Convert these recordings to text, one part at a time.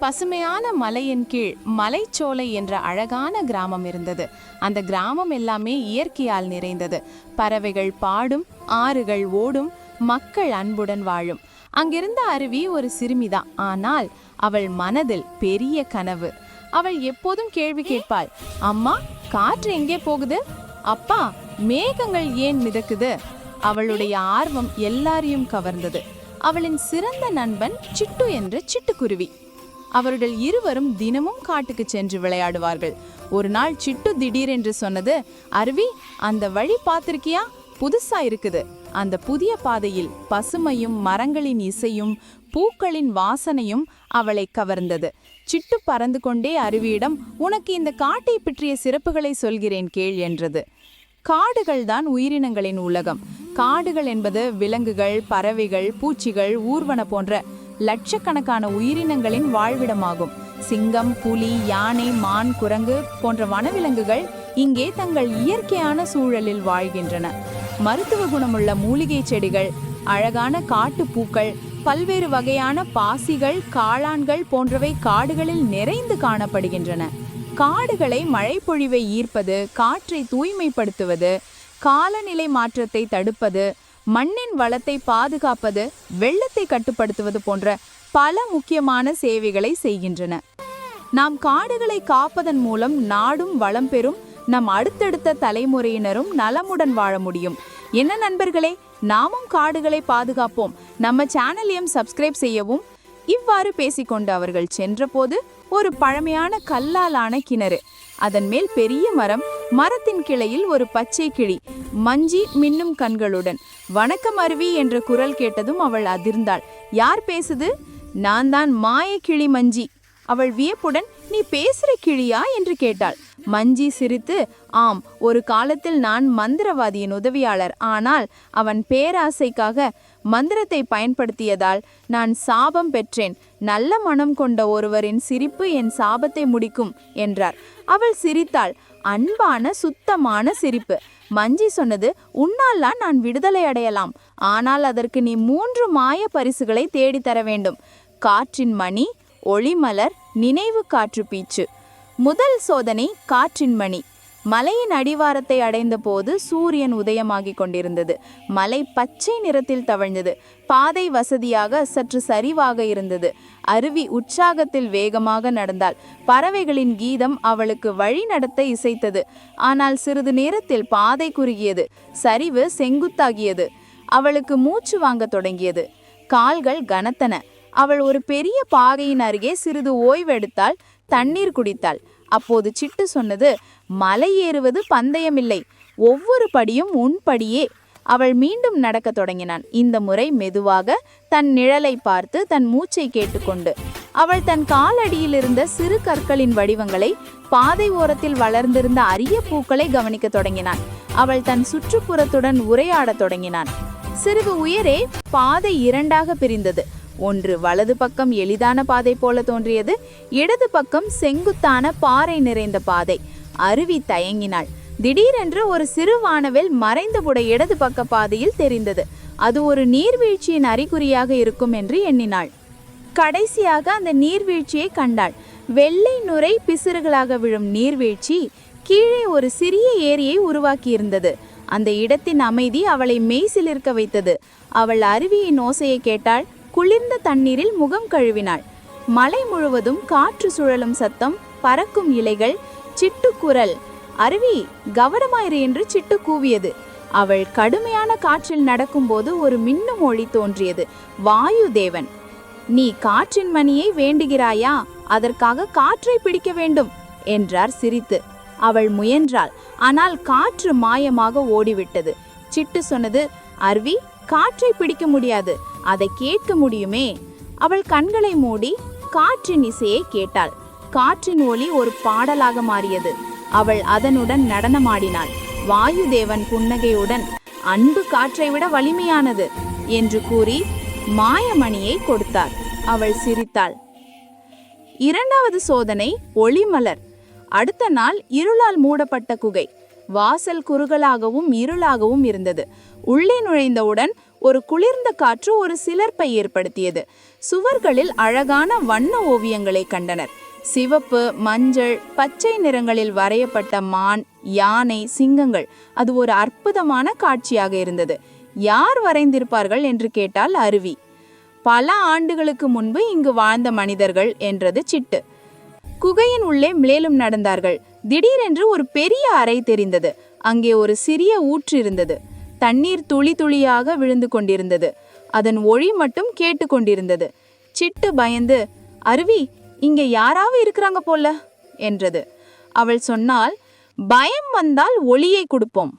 பசுமையான மலையின் கீழ் மலைச்சோலை என்ற அழகான கிராமம் இருந்தது. அந்த கிராமம் எல்லாமே இயற்கையால் நிறைந்தது. பறவைகள் பாடும் ஆறுகள் ஓடும் மக்கள் அன்புடன் வாழும். அங்கிருந்த அருவி ஒரு சிறுமிதான். ஆனால் அவள் மனதில் பெரிய கனவு. அவள் எப்போதும் கேள்வி கேட்பாள் அம்மா காற்று எங்கே போகுது? அப்பா மேகங்கள் ஏன் மிதக்குது? அவளுடைய ஆர்வம் எல்லாரையும் கவர்ந்தது. அவளின் சிறந்த நண்பன் சிட்டு என்ற சிட்டுக்குருவி. அவர்கள் இருவரும் தினமும் காட்டுக்கு சென்று விளையாடுவார்கள். ஒரு நாள் சிட்டு திடீரென்று சொன்னது அருவி அந்த வழி பார்த்திருக்கியா? புதுசா இருக்குது. அந்த புதிய பாதையில் பசுமையும் மரங்களின் இசையும் பூக்களின் வாசனையும் அவளை கவர்ந்தது. சிட்டு பறந்து கொண்டே அருவியிடம் உனக்கு இந்த காட்டை பற்றிய சிறப்புகளை சொல்கிறேன் கேள் என்றது. காடுகள் தான் உயிரினங்களின் உலகம். காடுகள் என்பது விலங்குகள் பறவைகள் பூச்சிகள் ஊர்வன போன்ற லட்சக்கணக்கான உயிரினங்களின் வாழ்விடமாகும். சிங்கம் புலி யானை மான் குரங்கு போன்ற வனவிலங்குகள் இங்கே தங்கள் இயற்கையான சூழலில் வாழ்கின்றன. மருத்துவ குணமுள்ள மூலிகை செடிகள் அழகான காட்டுப்பூக்கள் பல்வேறு வகையான பாசிகள் காளான்கள் போன்றவை காடுகளில் நிறைந்து காணப்படுகின்றன. காடுகளை மழைப்பொழிவை ஈர்ப்பது காற்றை தூய்மைப்படுத்துவது காலநிலை மாற்றத்தை தடுப்பது மண்ணின் வளத்தை பாதுகாப்பது வெள்ளத்தை கட்டுப்படுத்துவது போன்ற பல முக்கியமான சேவைகளை செய்கின்றன. நாம் காடுகளை காப்பதன் மூலம் நாடும் வளம் பெறும் நம் அடுத்தடுத்த தலைமுறையினரும் நலமுடன் வாழ முடியும். என்ன நண்பர்களே நாமும் காடுகளை பாதுகாப்போம். நம்ம சேனலையும் சப்ஸ்கிரைப் செய்யவும். இவ்வாறு பேசிக்கொண்டு அவர்கள் சென்றபோது ஒரு பழமையான கல்லாலான கிணறு அதன் மேல் பெரிய மரம் மரத்தின் கிளையில் ஒரு பச்சை கிளி மஞ்சி மின்னும் கண்களுடன். வணக்கம் அருவி என்ற குரல் கேட்டதும் அவள் அதிர்ந்தாள். யார் பேசுது? நான் தான் மாய கிளி மஞ்சி. அவள் வியப்புடன் நீ பேசுற கிளியா? என்று கேட்டாள். மஞ்சி சிரித்து ஆம் ஒரு காலத்தில் நான் மந்திரவாதியின் உதவியாளர். ஆனால் அவன் பேராசைக்காக மந்திரத்தை பயன்படுத்தியதால் நான் சாபம் பெற்றேன். நல்ல மனம் கொண்ட ஒருவரின் சிரிப்பு என் சாபத்தை முடிக்கும் என்றார். அவள் சிரித்தாள். அன்பான சுத்தமான சிரிப்பு. மஞ்சி சொன்னது உன்னால்லாம் நான் விடுதலை அடையலாம். ஆனால் அதற்கு நீ மூன்று மாய பரிசுகளை தேடித்தர வேண்டும். காற்றின் மணி ஒளிமலர் நினைவு காற்று பீச்சு. முதல் சோதனை காற்றின் மணி. மலையின் அடிவாரத்தை அடைந்த போது சூரியன் உதயமாகிக் கொண்டிருந்தது. மலை பச்சை நிறத்தில் தவழ்ந்தது. பாதை வசதியாக சற்று சரிவாக இருந்தது. அருவி உற்சாகத்தில் வேகமாக நடந்தாள். பறவைகளின் கீதம் அவளுக்கு வழி நடத்த இசைத்தது. ஆனால் சிறிது நேரத்தில் பாதை குறுகியது. சரிவு செங்குத்தாகியது. அவளுக்கு மூச்சு வாங்க தொடங்கியது. கால்கள் கனத்தன. அவள் ஒரு பெரிய பாகையின் அருகே சிறிது ஓய்வெடுத்தாள். தண்ணீர் குடித்தாள். அப்போது சிட்டு சொன்னது மலை ஏறுவது பந்தயமில்லை ஒவ்வொரு படியும் உன் படியே. அவள் மீண்டும் நடக்க தொடங்கினான். இந்த முறை மெதுவாக தன் நிழலை பார்த்து தன் மூச்சை கேட்டுக்கொண்டு அவள் தன் காலடியில் இருந்த சிறு கற்களின் வடிவங்களை பாதை ஓரத்தில் வளர்ந்திருந்த அரிய பூக்களை கவனிக்க தொடங்கினான். அவள் தன் சுற்றுப்புறத்துடன் உரையாடத் தொடங்கினான். சிறிது உயரே பாதை இரண்டாக பிரிந்தது. ஒன்று வலது பக்கம் எளிதான பாதை போல தோன்றியது இடது பக்கம் செங்குத்தான பாறை நிறைந்த பாதை. அருவி தயங்கினாள். திடீரென்று ஒரு சிறு வானவில் மறைந்தபுட இடது பக்க பாதையில் தெரிந்தது. அது ஒரு நீர்வீழ்ச்சியின் அறிகுறியாக இருக்கும் என்று எண்ணினாள். கடைசியாக அந்த நீர்வீழ்ச்சியை கண்டாள். வெள்ளை நுரை பிசிறுகளாக விழும் நீர்வீழ்ச்சி கீழே ஒரு சிறிய ஏரியை உருவாக்கியிருந்தது. அந்த இடத்தின் அமைதி அவளை மெய்சிலிருக்க வைத்தது. அவள் அருவியின் ஓசையை கேட்டாள் குளிர்ந்த தண்ணீரில் முகம் கழுவினாள். மலை முழுவதும் காற்று சுழலும் சத்தம் பறக்கும் இலைகள் சிட்டுக்குரல். அருவி கவனமாயிரு என்று சிட்டு கூவியது. அவள் கடுமையான காற்றில் நடக்கும்போது ஒரு மின்னும் ஒளி தோன்றியது. வாயு தேவன் நீ காற்றின் மணியை வேண்டுகிறாயா? அதற்காக காற்றை பிடிக்க வேண்டும் என்றார் சிரித்து. அவள் முயன்றாள். ஆனால் காற்று மாயமாக ஓடிவிட்டது. சிட்டு சொன்னது அருவி காற்றை பிடிக்க முடியாது. அதை கேட்க முடியுமே? அவள் கண்களை மூடி காற்றின் இசையை கேட்டாள். காற்றின் ஒளி ஒரு பாடலாக மாறியது. அவள் அதனுடன் நடனமாடினாள். வாயுதேவன் புன்னகையுடன் அன்பு காற்றை விட வலிமையானது என்று கூறி மாயமணியை கொடுத்தார். அவள் சிரித்தாள். இரண்டாவது சோதனை ஒளிமலர். அடுத்த நாள் இருளால் மூடப்பட்ட குகை. வாசல் குறுகலாகவும் இருளாகவும் இருந்தது. உள்ளே நுழைந்தவுடன் ஒரு குளிர்ந்த காற்று ஒரு சிலர்ப்பை ஏற்படுத்தியது. சுவர்களில் அழகான வண்ண ஓவியங்களை கண்டனர். சிவப்பு மஞ்சள் பச்சை நிறங்களில் வரையப்பட்ட மான் யானை சிங்கங்கள் அது ஒரு அற்புதமான காட்சியாக இருந்தது. யார் வரைந்திருப்பார்கள் என்று கேட்டால் அருவி. பல ஆண்டுகளுக்கு முன்பு இங்கு வாழ்ந்த மனிதர்கள் என்றது சிட்டு. குகையின் உள்ளே மேலும் நடந்தார்கள். திடீரென்று ஒரு பெரிய அறை தெரிந்தது. அங்கே ஒரு சிறிய ஊற்று இருந்தது தண்ணீர் துளி துளியாக விழுந்து கொண்டிருந்தது. அதன் ஒளி மட்டும் கேட்டு கொண்டிருந்தது. சிட்டு பயந்து அருவி இங்கே யாராவது இருக்கிறாங்க போல? என்றது. அவள் சொன்னால் பயம் வந்தால் ஒளியை கொடுப்போம்.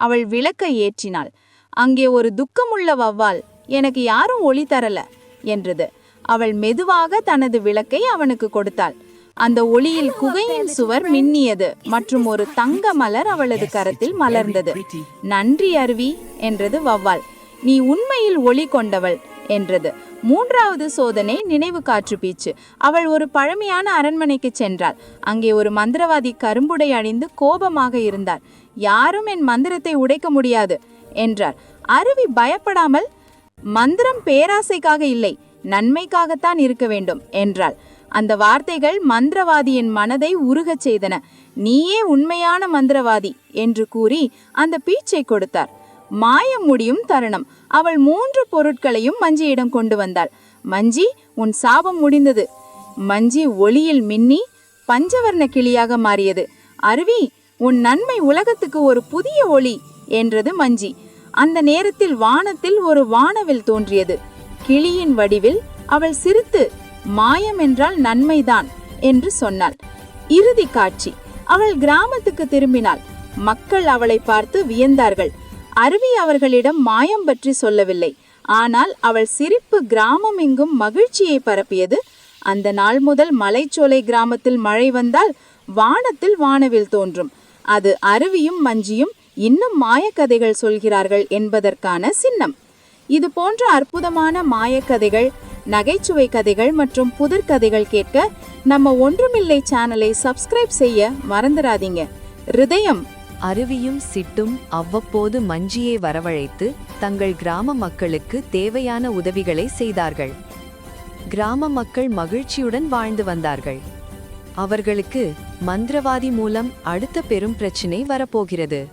அவள் விளக்கை ஏற்றினாள். அங்கே ஒரு துக்கமுள்ள வவ்வால் எனக்கு யாரும் ஒளி தரல என்றது. அவள் மெதுவாக தனது விளக்கை அவனுக்கு கொடுத்தாள். அந்த ஒளியில் குகையின் சுவர் மின்னியது மற்றும் ஒரு தங்க மலர் அவளது கரத்தில் மலர்ந்தது. நன்றி அருவி என்றது வவ்வால் நீ உண்மையில் ஒளி கொண்டவள் என்றது. மூன்றாவது சோதனை நினைவு காற்று பீச்சு. அவள் ஒரு பழமையான அரண்மனைக்கு சென்றாள். அங்கே ஒரு மந்திரவாதி கரும்புடை அணிந்து கோபமாக இருந்தார். யாரும் என் மந்திரத்தை உடைக்க முடியாது என்றார். அருவி பயப்படாமல் மந்திரம் பேராசைக்காக இல்லை நன்மைக்காகத்தான் இருக்க வேண்டும் என்றாள். அந்த வார்த்தைகள் மந்திரவாதியின் மனதை உருகச் செய்தன. நீயே உண்மையான மந்திரவாதி என்று கூறி அந்த பீச்சை கொடுத்தார். மாயம் முடியும் தருணம். அவள் மூன்று பொருட்களையும் மஞ்சியிடம் கொண்டு வந்தாள். மஞ்சி உன் சாபம் முடிந்தது. மஞ்சி ஒளியில் மின்னி பஞ்சவர்ண கிளியாக மாறியது. அருவி உன் நன்மை உலகத்துக்கு ஒரு புதிய ஒளி என்றது மஞ்சி. அந்த நேரத்தில் வானத்தில் ஒரு வானவில் தோன்றியது. கிளியின் வடிவில் அவள் சிரித்து மாயம் என்றால் நன்மைதான் என்று சொன்னாள். இறுதி காட்சி. அவள் கிராமத்துக்கு திரும்பினாள். மக்கள் அவளை பார்த்து வியந்தார்கள். அருவி அவர்களிடம் மாயம் பற்றி சொல்லவில்லை. ஆனால் அவள் சிரிப்பு கிராமம் எங்கும் மகிழ்ச்சியை பரப்பியது. அந்த நாள் முதல் மலைச்சோலை கிராமத்தில் மழை வந்தால் வானத்தில் வானவில் தோன்றும். அது அருவியும் மஞ்சியும் இன்னும் மாயக்கதைகள் சொல்கிறார்கள் என்பதற்கான சின்னம். இது போன்ற அற்புதமான மாயக்கதைகள் நகைச்சுவை கதைகள் மற்றும் புதிர் கதைகள் கேட்க நம்ம ஒன்றுமில்லை சேனலை சப்ஸ்கிரைப் செய்ய மறந்துடாதீங்க. ஹிருதயம். அருவியும் சிட்டும் அவ்வப்போது மஞ்சியை வரவழைத்து தங்கள் கிராம மக்களுக்கு தேவையான உதவிகளை செய்தார்கள். கிராம மக்கள் மகிழ்ச்சியுடன் வாழ்ந்து வந்தார்கள். அவர்களுக்கு மந்திரவாதி மூலம் அடுத்த பெரும் பிரச்சினை வரப்போகிறது.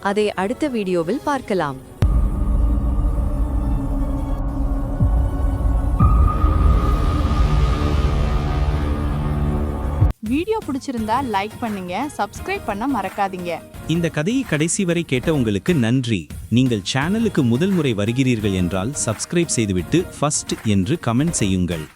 அதை அடுத்த வீடியோவில் பார்க்கலாம். வீடியோ பிடிச்சிருந்தா லைக் பண்ணுங்க சப்ஸ்கிரைப் பண்ண மறக்காதீங்க. இந்த கதையை கடைசி வரை கேட்ட உங்களுக்கு நன்றி. நீங்கள் சேனலுக்கு முதல் முறை வருகிறீர்கள் என்றால் சப்ஸ்கிரைப் செய்துவிட்டு ஃபர்ஸ்ட் என்று கமெண்ட் செய்யுங்கள்.